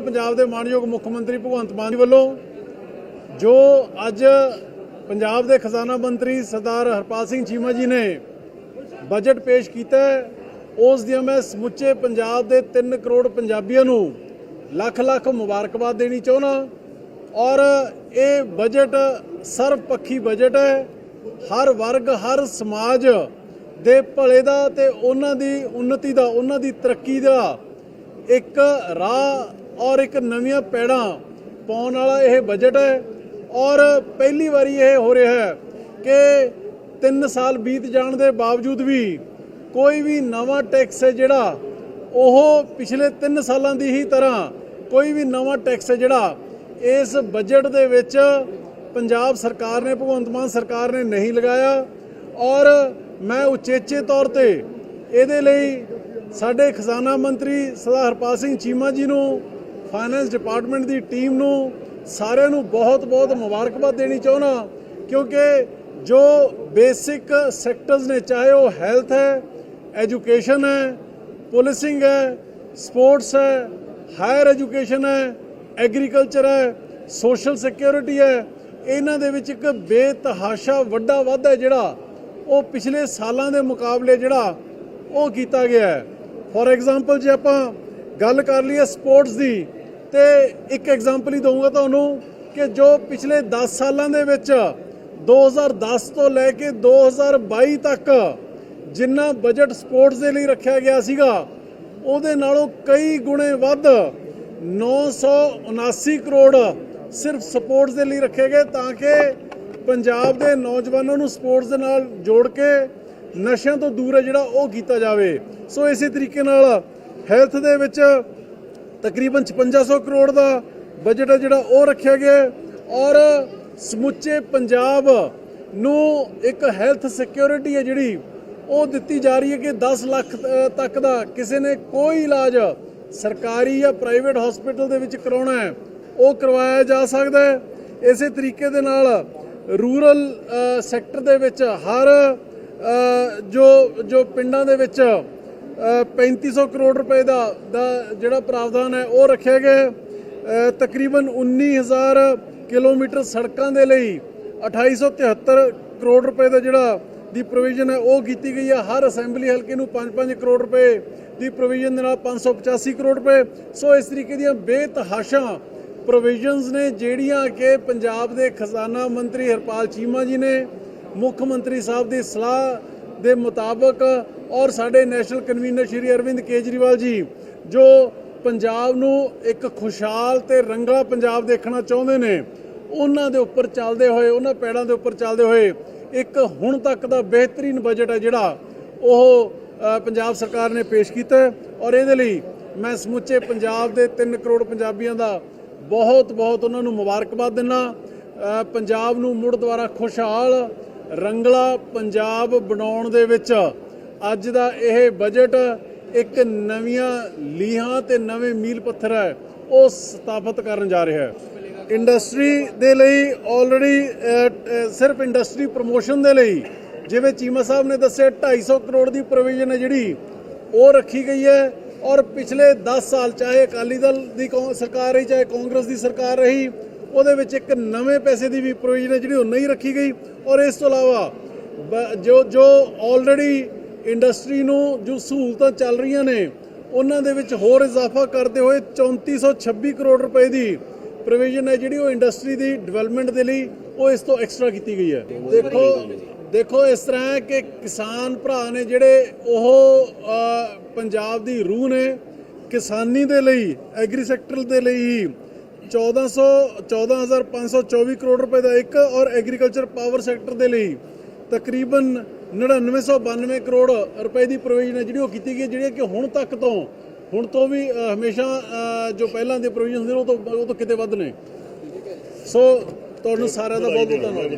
ਪੰਜਾਬ ਦੇ ਮਾਨਯੋਗ ਮੁੱਖ ਮੰਤਰੀ ਭਗਵੰਤ ਮਾਨ ਜੀ ਵੱਲੋਂ ਜੋ ਅੱਜ ਪੰਜਾਬ ਦੇ ਖਜ਼ਾਨਾ ਮੰਤਰੀ ਸਰਦਾਰ ਹਰਪਾਲ ਸਿੰਘ ਚੀਮਾ ਜੀ ਨੇ ਬਜਟ ਪੇਸ਼ ਕੀਤਾ ਉਸ ਦੀਆਂ ਮੈਂ ਸਮੁੱਚੇ ਪੰਜਾਬ ਦੇ 3 ਕਰੋੜ ਪੰਜਾਬੀਆਂ ਨੂੰ ਲੱਖ ਲੱਖ ਮੁਬਾਰਕਬਾਦ ਦੇਣੀ ਚਾਹੁੰਦਾ ਔਰ ਇਹ ਬਜਟ ਸਰਵਪੱਖੀ ਬਜਟ ਹੈ, ਹਰ ਵਰਗ, ਹਰ ਸਮਾਜ ਦੇ ਭਲੇ ਦਾ ਤੇ ਉਹਨਾਂ ਦੀ ਉન્નਤੀ ਦਾ, ਉਹਨਾਂ ਦੀ ਤਰੱਕੀ ਦਾ ਇੱਕ ਰਾਹ ਔਰ ਇੱਕ ਨਵੀਆਂ ਪੈੜਾਂ ਪਾਉਣ ਵਾਲਾ ਇਹ ਬਜਟ ਹੈ। ਔਰ ਪਹਿਲੀ ਵਾਰੀ ਇਹ ਹੋ ਰਿਹਾ ਹੈ ਕਿ 3 ਸਾਲ ਬੀਤ ਜਾਣ ਦੇ ਬਾਵਜੂਦ ਵੀ ਕੋਈ ਵੀ ਨਵਾਂ ਟੈਕਸ ਹੈ ਜਿਹੜਾ, ਉਹ ਪਿਛਲੇ 3 ਸਾਲਾਂ ਦੀ ਹੀ ਤਰ੍ਹਾਂ ਕੋਈ ਵੀ ਨਵਾਂ ਟੈਕਸ ਹੈ ਜਿਹੜਾ, ਇਸ ਬਜਟ ਦੇ ਵਿੱਚ ਪੰਜਾਬ ਸਰਕਾਰ ਨੇ, ਭਗਵੰਤ ਮਾਨ ਸਰਕਾਰ ਨੇ ਨਹੀਂ ਲਗਾਇਆ। ਔਰ ਮੈਂ ਉਚੇਚੇ ਤੌਰ ਤੇ ਇਹਦੇ ਲਈ ਸਾਡੇ ਖਜ਼ਾਨਾ ਮੰਤਰੀ ਸਰਦਾਰ ਹਰਪਾਲ ਸਿੰਘ ਚੀਮਾ ਜੀ ਨੂੰ ਫਾਈਨੈਂਸ ਡਿਪਾਰਟਮੈਂਟ ਦੀ ਟੀਮ ਨੂੰ ਸਾਰਿਆਂ ਨੂੰ ਬਹੁਤ-ਬਹੁਤ ਮੁਬਾਰਕਬਾਦ ਦੇਣੀ ਚਾਹੁੰਦਾ ਕਿਉਂਕਿ ਜੋ ਬੇਸਿਕ ਸੈਕਟਰਸ ਨੇ, ਚਾਹੇ ਉਹ ਹੈਲਥ ਹੈ ਐਜੂਕੇਸ਼ਨ ਹੈ ਪੁਲਿਸਿੰਗ ਹੈ ਸਪੋਰਟਸ ਹੈ ਹਾਇਰ ਐਜੂਕੇਸ਼ਨ ਹੈ ਐਗਰੀਕਲਚਰ ਹੈ ਸੋਸ਼ਲ ਸਿਕਿਉਰਿਟੀ ਹੈ, ਇਹਨਾਂ ਦੇ ਵਿੱਚ ਇੱਕ ਬੇਤਹਾਸ਼ਾ ਵੱਡਾ ਵਾਧਾ ਹੈ ਜਿਹੜਾ ਉਹ ਪਿਛਲੇ ਸਾਲਾਂ ਦੇ ਮੁਕਾਬਲੇ ਜਿਹੜਾ ਉਹ ਕੀਤਾ ਗਿਆ ਹੈ। ਫੋਰ ਐਗਜ਼ਾਮਪਲ ਜੇ ਆਪਾਂ ਗੱਲ ਕਰ ਲਈਏ ਸਪੋਰਟਸ ਦੀ, ਤੇ ਇੱਕ ਐਗਜ਼ਾਮਪਲ ਹੀ ਦਊਂਗਾ ਤੁਹਾਨੂੰ ਕਿ ਜੋ ਪਿਛਲੇ 10 ਸਾਲਾਂ ਦੇ ਵਿੱਚ 2010 ਤੋਂ ਲੈ ਕੇ 2022 ਤੱਕ ਜਿੰਨਾ ਬਜਟ ਸਪੋਰਟਸ ਦੇ ਲਈ ਰੱਖਿਆ ਗਿਆ ਸੀਗਾ, ਉਹਦੇ ਨਾਲੋਂ ਕਈ ਗੁਣੇ ਵੱਧ 979 ਕਰੋੜ ਸਿਰਫ ਸਪੋਰਟਸ ਦੇ ਲਈ ਰੱਖੇ ਗਏ, ਤਾਂ ਕਿ ਪੰਜਾਬ ਦੇ ਨੌਜਵਾਨਾਂ ਨੂੰ ਸਪੋਰਟਸ ਦੇ ਨਾਲ ਜੋੜ ਕੇ ਨਸ਼ਿਆਂ ਤੋਂ ਦੂਰ ਹੈ ਜਿਹੜਾ ਉਹ ਕੀਤਾ ਜਾਵੇ। ਸੋ ਇਸੇ ਤਰੀਕੇ ਨਾਲ ਹੈਲਥ ਦੇ ਵਿੱਚ ਤਕਰੀਬਨ 5600 ਕਰੋੜ ਦਾ ਬਜਟ ਹੈ ਜਿਹੜਾ ਉਹ ਰੱਖਿਆ ਗਿਆ ਔਰ ਸਮੁੱਚੇ ਪੰਜਾਬ ਨੂੰ ਇੱਕ ਹੈਲਥ ਸਿਕਿਉਰਿਟੀ ਹੈ ਜਿਹੜੀ ਉਹ ਦਿੱਤੀ ਜਾ ਰਹੀ ਹੈ ਕਿ 10 ਲੱਖ ਤੱਕ ਦਾ ਕਿਸੇ ਨੇ ਕੋਈ ਇਲਾਜ ਸਰਕਾਰੀ ਜਾਂ ਪ੍ਰਾਈਵੇਟ ਹਸਪੀਟਲ ਦੇ ਵਿੱਚ ਕਰਾਉਣਾ ਹੈ, ਉਹ ਕਰਵਾਇਆ ਜਾ ਸਕਦਾ ਹੈ। ਇਸੇ ਤਰੀਕੇ ਦੇ ਨਾਲ ਰੂਰਲ ਸੈਕਟਰ ਦੇ ਵਿੱਚ ਹਰ ਜੋ ਜੋ ਪਿੰਡਾਂ ਦੇ ਵਿੱਚ 3500 ਕਰੋੜ ਰੁਪਏ ਦਾ ਦਾ ਜਿਹੜਾ ਪ੍ਰਾਵਧਾਨ ਹੈ ਉਹ ਰੱਖਿਆ ਗਿਆ ਹੈ। ਅ, ਤਕਰੀਬਨ 19000 ਕਿਲੋਮੀਟਰ ਸੜਕਾਂ ਦੇ ਲਈ 2873 ਕਰੋੜ ਰੁਪਏ ਦਾ ਜਿਹੜਾ ਦੀ ਪ੍ਰੋਵੀਜ਼ਨ ਹੈ ਉਹ ਕੀਤੀ ਗਈ ਹੈ ਹਰ ਅਸੈਂਬਲੀ ਹਲਕੇ ਨੂੰ 5-5 ਕਰੋੜ ਰੁਪਏ ਦੀ ਪ੍ਰੋਵੀਜ਼ਨ ਦੇ ਨਾਲ 585 ਕਰੋੜ ਰੁਪਏ ਸੋ ਇਸ ਤਰੀਕੇ ਦੀਆਂ ਬੇਤਹਾਸ਼ਾ ਪ੍ਰੋਵੀਜ਼ਨਸ ਨੇ ਜਿਹੜੀਆਂ ਕਿ ਪੰਜਾਬ ਦੇ ਖਜ਼ਾਨਾ ਮੰਤਰੀ ਹਰਪਾਲ ਚੀਮਾ ਜੀ ਨੇ ਮੁੱਖ ਮੰਤਰੀ ਸਾਹਿਬ ਦੀ ਸਲਾਹ ਦੇ ਮੁਤਾਬਕ ਔਰ ਸਾਡੇ ਨੈਸ਼ਨਲ ਕਨਵੀਨਰ ਸ਼੍ਰੀ ਅਰਵਿੰਦ ਕੇਜਰੀਵਾਲ ਜੀ, ਜੋ ਪੰਜਾਬ ਨੂੰ ਇੱਕ ਖੁਸ਼ਹਾਲ ਤੇ ਰੰਗਲਾ ਪੰਜਾਬ ਦੇਖਣਾ ਚਾਹੁੰਦੇ ਨੇ, ਉਹਨਾਂ ਦੇ ਉੱਪਰ ਚੱਲਦੇ ਹੋਏ, ਉਹਨਾਂ ਪੈੜਾਂ ਦੇ ਉੱਪਰ ਚੱਲਦੇ ਹੋਏ ਇੱਕ ਹੁਣ ਤੱਕ ਦਾ ਬਿਹਤਰੀਨ ਬਜਟ ਹੈ ਜਿਹੜਾ ਉਹ ਪੰਜਾਬ ਸਰਕਾਰ ਨੇ ਪੇਸ਼ ਕੀਤਾ ਔਰ ਇਹਦੇ ਲਈ ਮੈਂ ਸਮੁੱਚੇ ਪੰਜਾਬ ਦੇ 3 ਕਰੋੜ ਪੰਜਾਬੀਆਂ ਦਾ ਬਹੁਤ ਬਹੁਤ ਉਹਨਾਂ ਨੂੰ ਮੁਬਾਰਕਬਾਦ ਦਿੰਦਾ ਪੰਜਾਬ ਨੂੰ ਮੁੜ ਦੁਬਾਰਾ ਖੁਸ਼ਹਾਲ, ਰੰਗਲਾ ਪੰਜਾਬ ਬਣਾਉਣ ਦੇ ਵਿੱਚ ਅੱਜ ਦਾ ਇਹ ਬਜਟ ਇੱਕ ਨਵੀਆਂ ਲੀਹਾਂ ਤੇ ਨਵੇਂ ਮੀਲ ਪੱਥਰ ਹੈ। ਉਹ ਸਥਾਪਿਤ ਕਰਨ ਜਾ ਰਿਹਾ ਹੈ। ਇੰਡਸਟਰੀ ਦੇ ਲਈ ਆਲਰੇਡੀ ਸਿਰਫ ਇੰਡਸਟਰੀ ਪ੍ਰੋਮੋਸ਼ਨ ਦੇ ਲਈ, ਜਿਵੇਂ ਚੀਮਾ ਸਾਹਿਬ ਨੇ ਦੱਸਿਆ 250 ਕਰੋੜ ਦੀ ਪ੍ਰੋਵੀਜ਼ਨ ਹੈ ਜਿਹੜੀ, ਉਹ ਰੱਖੀ ਗਈ ਹੈ। ਔਰ ਪਿਛਲੇ 10 ਸਾਲ ਚਾਹੇ ਅਕਾਲੀ ਦਲ ਦੀ ਕੌਂ- ਸਰਕਾਰ ਰਹੀ, ਚਾਹੇ ਕਾਂਗਰਸ ਦੀ ਸਰਕਾਰ ਰਹੀ, ਉਹਦੇ ਵਿੱਚ ਇੱਕ ਨਵੇਂ ਪੈਸੇ ਦੀ ਵੀ ਪ੍ਰੋਵੀਜ਼ਨ ਹੈ ਜਿਹੜੀ ਉਹ ਨਹੀਂ ਰੱਖੀ ਗਈ। ਔਰ ਇਸ ਤੋਂ ਇਲਾਵਾ, ਬ- ਜੋ ਜੋ ਆਲਰੇਡੀ ਇੰਡਸਟਰੀ ਨੂੰ ਜੋ ਸਹੂਲਤਾਂ ਚੱਲ ਰਹੀਆਂ ਨੇ ਉਹਨਾਂ ਦੇ ਵਿੱਚ ਹੋਰ ਇਜ਼ਾਫਾ ਕਰਦੇ ਹੋਏ 3426 ਕਰੋੜ ਰੁਪਏ ਦੀ ਪ੍ਰੋਵੀਜ਼ਨ ਹੈ ਜਿਹੜੀ ਉਹ ਇੰਡਸਟਰੀ ਦੀ ਡਿਵੈਲਪਮੈਂਟ ਦੇ ਲਈ ਉਹ ਇਸ ਤੋਂ ਐਕਸਟਰਾ ਕੀਤੀ ਗਈ ਹੈ। ਦੇਖੋ ਦੇਖੋ ਇਸ ਤਰ੍ਹਾਂ ਹੈ ਕਿ ਕਿਸਾਨ ਭਰਾ ਨੇ ਜਿਹੜੇ ਉਹ ਪੰਜਾਬ ਦੀ ਰੂਹ ਨੇ ਕਿਸਾਨੀ ਦੇ ਲਈ ਐਗਰੀ ਸੈਕਟਰ ਦੇ ਲਈ ਹੀ 1400 14524 ਕਰੋੜ ਰੁਪਏ ਦਾ ਇੱਕ ਔਰ ਐਗਰੀਕਲਚਰ ਪਾਵਰ ਸੈਕਟਰ ਦੇ ਲਈ ਤਕਰੀਬਨ 9992 ਕਰੋੜ ਰੁਪਏ ਦੀ ਪ੍ਰੋਵੀਜ਼ਨ ਹੈ ਜਿਹੜੀ ਉਹ ਕੀਤੀ ਗਈ ਹੈ, ਜਿਹੜੀ ਕਿ ਹੁਣ ਤੱਕ ਤੋਂ ਹੁਣ ਤੋਂ ਵੀ ਹਮੇਸ਼ਾ ਜੋ ਪਹਿਲਾਂ ਦੇ ਪ੍ਰੋਵੀਜ਼ਨ ਹੁੰਦੇ ਨੇ ਉਹ ਤੋਂ ਉਹ ਤੋਂ ਕਿਤੇ ਵੱਧ ਨੇ। ਸੋ ਤੁਹਾਨੂੰ ਸਾਰਿਆਂ ਦਾ ਬਹੁਤ ਬਹੁਤ ਧੰਨਵਾਦ।